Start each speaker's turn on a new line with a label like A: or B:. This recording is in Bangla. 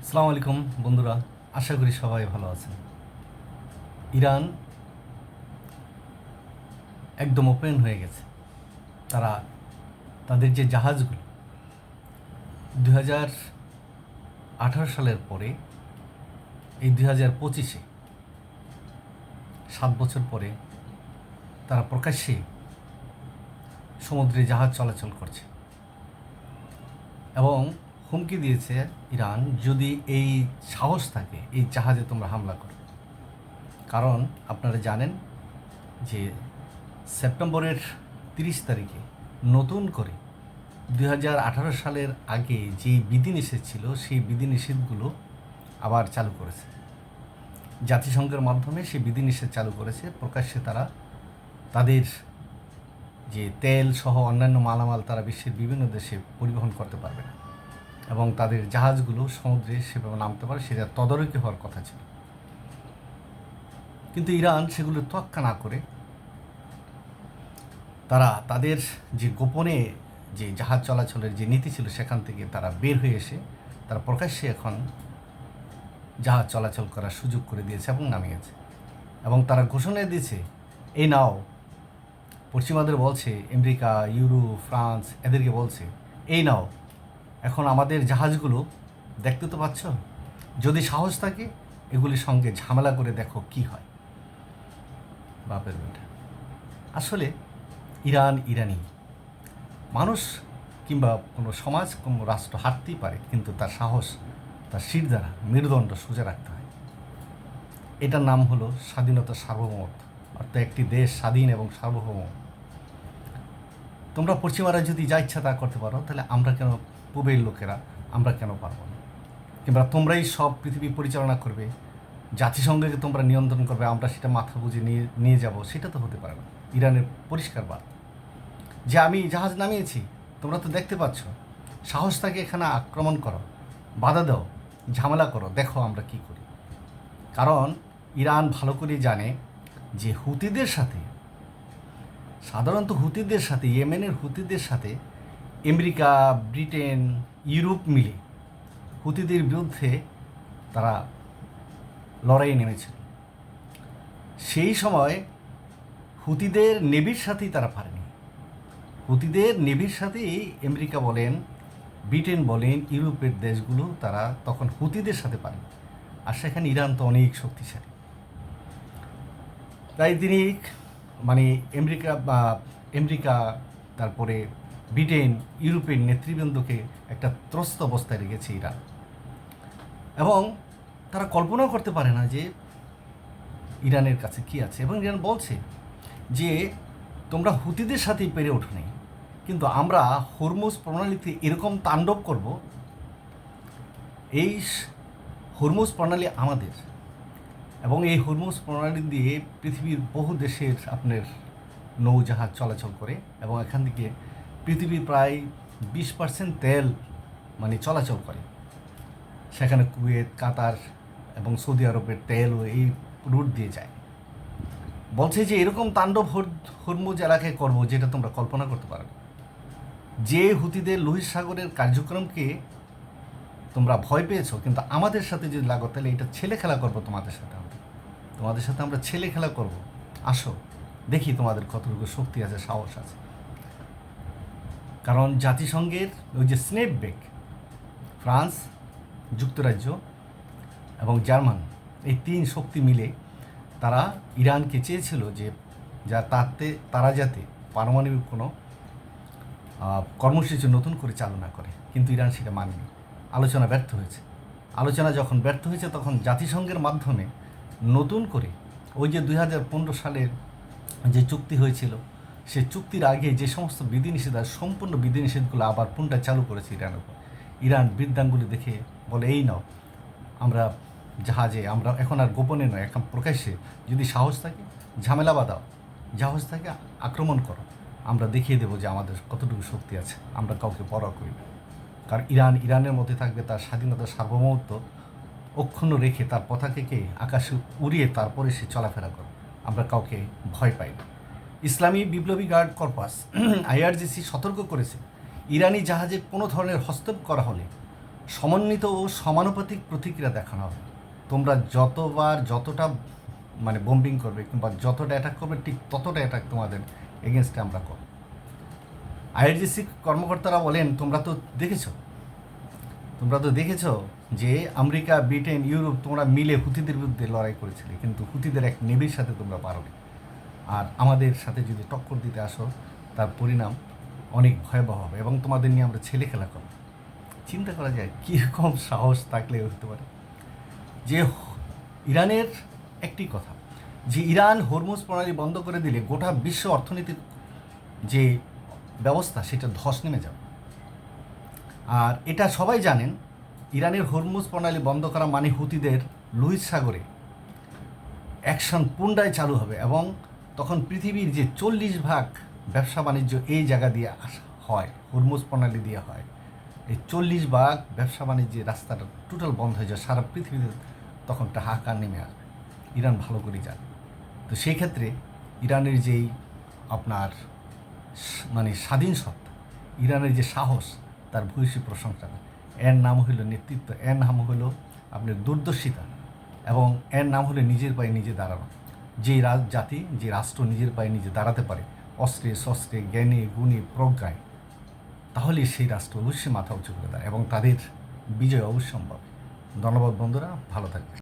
A: আসসালামু আলাইকুম, বন্ধুরা। আশা করি সবাই ভালো আছেন। ইরান একদম ওপেন হয়ে গেছে। তারা তাদের যে জাহাজগুলো দু হাজার আঠারো সালের পরে, এই দুই হাজার পঁচিশে, সাত বছর পরে, তারা প্রকাশ্যে সমুদ্রে জাহাজ চলাচল করছে। এবং হুমকি দিয়েছে ইরান যদি এই সাহস থাকে, এই জাহাজে তোমরা হামলা করো। কারণ আপনারা জানেন যে সেপ্টেম্বরের তিরিশ তারিখে নতুন করে দু হাজার আঠারো সালের আগে যে বিধিনিষেধ ছিল, সেই বিধিনিষেধগুলো আবার চালু করেছে। জাতিসংঘের মাধ্যমে সেই বিধিনিষেধ চালু করেছে। প্রকাশ্যে তারা তাদের যে তেল সহ অন্যান্য মালামাল তারা বিশ্বের বিভিন্ন দেশে পরিবহন করতে পারবে না। এবং তাদের জাহাজগুলো সমুদ্রে সেভাবে নামতে পারে, সেটা তদারকি হওয়ার কথা ছিল। কিন্তু ইরান সেগুলো তোয়াক্কা না করে তারা তাদের যে গোপনে যে জাহাজ চলাচলের যে নীতি ছিল, সেখান থেকে তারা বের হয়ে এসে তারা প্রকাশ্যে এখন জাহাজ চলাচল করার সুযোগ করে দিয়েছে এবং নামিয়েছে। এবং তারা ঘোষণা দিয়েছে, এই নাও। পশ্চিমাদের বলছে, আমেরিকা, ইউরোপ, ফ্রান্স, এদেরকে বলছে, এই নাও। এখন আমাদের জাহাজগুলো দেখতে তো পাচ্ছ? যদি সাহস থাকে, এগুলির সঙ্গে ঝামেলা করে দেখো কি হয়। বাপের বেটা। আসলে, ইরান ইরানি। মানুষ কিংবা কোনো সমাজ, কোনো রাষ্ট্র হারতেই পারে, কিন্তু তার সাহস, তার শির দ্বারা, মেরুদণ্ড সোজা রাখতে হয়। এটার নাম হলো স্বাধীনতা সার্বভৌমত্ব, অর্থাৎ একটি দেশ স্বাধীন এবং সার্বভৌম। তোমরা পশ্চিমারা যদি যা ইচ্ছা তা করতে পারো, তাহলে আমরা কেন পূবের লোকেরা, আমরা কেন পারব না? কিংবা তোমরাই সব পৃথিবী পরিচালনা করবে, জাতিসংঘকে তোমরা নিয়ন্ত্রণ করবে, আমরা সেটা মাথা বুঝে নিয়ে নিয়ে যাব, সেটা তো হতে পারে না। ইরানের পরিষ্কার বাদ যে আমি জাহাজ নামিয়েছি, তোমরা তো দেখতে পাচ্ছ। সাহস থাকে এখানে আক্রমণ করো, বাধা দাও, ঝামেলা করো, দেখো আমরা কি করি। কারণ ইরান ভালো করে জানে যে হুতিদের সাথে, সাধারণত হুতিদের সাথে, ইয়েমেনের হুতিদের সাথে আমেরিকা, ব্রিটেন, ইউরোপ মিলে হুতিদের বিরুদ্ধে তারা লড়াইয়ে নেমেছিল। সেই সময় হুতিদের নেভির সাথেই তারা পারেনি। হুতিদের নেভির সাথেই আমেরিকা বলেন, ব্রিটেন বলেন, ইউরোপের দেশগুলো তারা তখন হুতিদের সাথে পারে আর সেখানে ইরান তো অনেক শক্তিশালী। তাই তিনি মানে আমেরিকা বা আমেরিকা, তারপরে ব্রিটেন, ইউরোপের নেতৃবৃন্দকে একটা ত্রস্ত অবস্থায় রেখেছে ইরান। এবং তারা কল্পনাও করতে পারে না যে ইরানের কাছে কি আছে। এবং ইরান বলছে যে, তোমরা হুতিদের সাথেই পেরে ওঠো কিন্তু আমরা হরমুজ প্রণালীতে এরকম তাণ্ডব করব, এই হরমুজ প্রণালী আমাদের। এবং এই হরমুজ প্রণালী দিয়ে পৃথিবীর বহু দেশের আপনার নৌজাহাজ চলাচল করে এবং এখান থেকে পৃথিবীর প্রায় বিশ পার্সেন্ট তেল মানে চলাচল করে। সেখানে কুয়েত, কাতার এবং সৌদি আরবের তেলও এই রুট দিয়ে যায়। বলছে যে এরকম তাণ্ডব হরমুজ এলাকায় করব যেটা তোমরা কল্পনা করতে পারো। যে হুতিদের লোহিত সাগরের কার্যক্রমকে তোমরা ভয় পেয়েছ, কিন্তু আমাদের সাথে যদি লাগো, তাহলে এটা ছেলে খেলা করব তোমাদের সাথে তোমাদের সাথে আমরা ছেলে খেলা করব। আসো, দেখি তোমাদের কতটুকু শক্তি আছে, সাহস আছে। কারণ জাতিসংঘের ওই যে স্নেপ বেক ফ্রান্স, যুক্তরাজ্য এবং জার্মান, এই তিন শক্তি মিলে তারা ইরানকে চেয়েছিল যে যা তাতে, তারা যাতে পারমাণবিক কোনো কর্মসূচি নতুন করে চালনা করে। কিন্তু ইরান সেটা মানেনি। আলোচনা ব্যর্থ হয়েছে। আলোচনা যখন ব্যর্থ হয়েছে, তখন জাতিসংঘের মাধ্যমে নতুন করে ওই যে দুই হাজার পনেরো সালের যে চুক্তি হয়েছিল সে চুক্তির আগে যে সমস্ত বিধিনিষেধ আর সম্পূর্ণ বিধিনিষেধগুলো আবার পুনরায় চালু করেছে ইরানের উপর। ইরান বৃদ্ধাঙ্গুলি দেখে বলে, এই নাও, আমরা জাহাজে, আমরা এখন আর গোপনে নয়, এখন প্রকাশ্যে। যদি সাহস থাকে, ঝামেলা বাঁধাও। সাহস থাকে, আক্রমণ করো। আমরা দেখিয়ে দেবো যে আমাদের কতটুকু শক্তি আছে। আমরা কাউকে পরোয়া করি না। কারণ ইরান, ইরানের মধ্যে থাকবে তার স্বাধীনতা, সার্বভৌমত্ব অক্ষুণ্ণ রেখে তার পতাকাকে আকাশে উড়িয়ে তারপরে সে চলাফেরা করে আমরা কাউকে ভয় পাই না। ইসলামী বিপ্লবী গার্ড কর্পাস, আইআরজিসি সতর্ক করেছে, ইরানি জাহাজে কোনো ধরনের হস্তক্ষেপ করা হলে সমন্বিত ও সমানুপাতিক প্রতিক্রিয়া দেখানো হবে। তোমরা যতবার যতটা মানে বোম্বিং করবে কিংবা যতটা অ্যাটাক করবে, ঠিক ততটা অ্যাটাক তোমাদের এগেনস্টে আমরা করব। আইআরজিসি কর্মকর্তারা বলেন, তোমরা তো দেখেছ, তোমরা তো দেখেছ যে আমেরিকা, ব্রিটেন, ইউরোপ তোমরা মিলে হুতিদের বিরুদ্ধে লড়াই করেছিলে, কিন্তু হুতিদের এক নেভির সাথে তোমরা পারোনি। আর আমাদের সাথে যদি টক্কর দিতে আসো, তার পরিণাম অনেক ভয়াবহ হবে এবং তোমাদের নিয়ে আমরা ছেলে খেলা করব। চিন্তা করা যায়, কীরকম সাহস থাকলে হতে পারে? যে ইরানের একটি কথা, যে ইরান হরমুজ প্রণালী বন্ধ করে দিলে গোটা বিশ্ব অর্থনীতির যে ব্যবস্থা, সেটা ধস নেমে যাবে। আর এটা সবাই জানেন, ইরানের হরমুজ প্রণালী বন্ধ করা মানে হুতিদের লোহিত সাগরে অ্যাকশন পুন্ডায় চালু হবে এবং তখন পৃথিবীর যে চল্লিশ ভাগ ব্যবসা বাণিজ্য এই জায়গা দিয়ে হয়, হরমুজ প্রণালী দিয়ে হয়, এই চল্লিশ ভাগ ব্যবসা বাণিজ্যের রাস্তাটা টোটাল বন্ধ হয়ে যায়, সারা পৃথিবীতে তখন হাহাকার নেমে আসবে ইরান ভালো করে জানে তো সেই ক্ষেত্রে ইরানের যেই আপনার মানে স্বাধীন সত্তা, ইরানের যে সাহস, তার ভূয়সী প্রশংসা। এর নাম হলো নেতৃত্ব, এর নাম হলো আপনার দূরদর্শিতা এবং এর নাম হলো নিজের পায়ে নিজে দাঁড়ানো যে জাতি, যে রাষ্ট্র নিজের পায়ে নিজে দাঁড়াতে পারে, অস্ত্রে শস্ত্রে, জ্ঞানে, গুণে, প্রজ্ঞায়, তাহলে সেই রাষ্ট্র অবশ্যই মাথা উঁচু করে দেয় এবং তাদের বিজয় অবশ্যম্ভব। ধন্যবাদ বন্ধুরা, ভালো থাকবে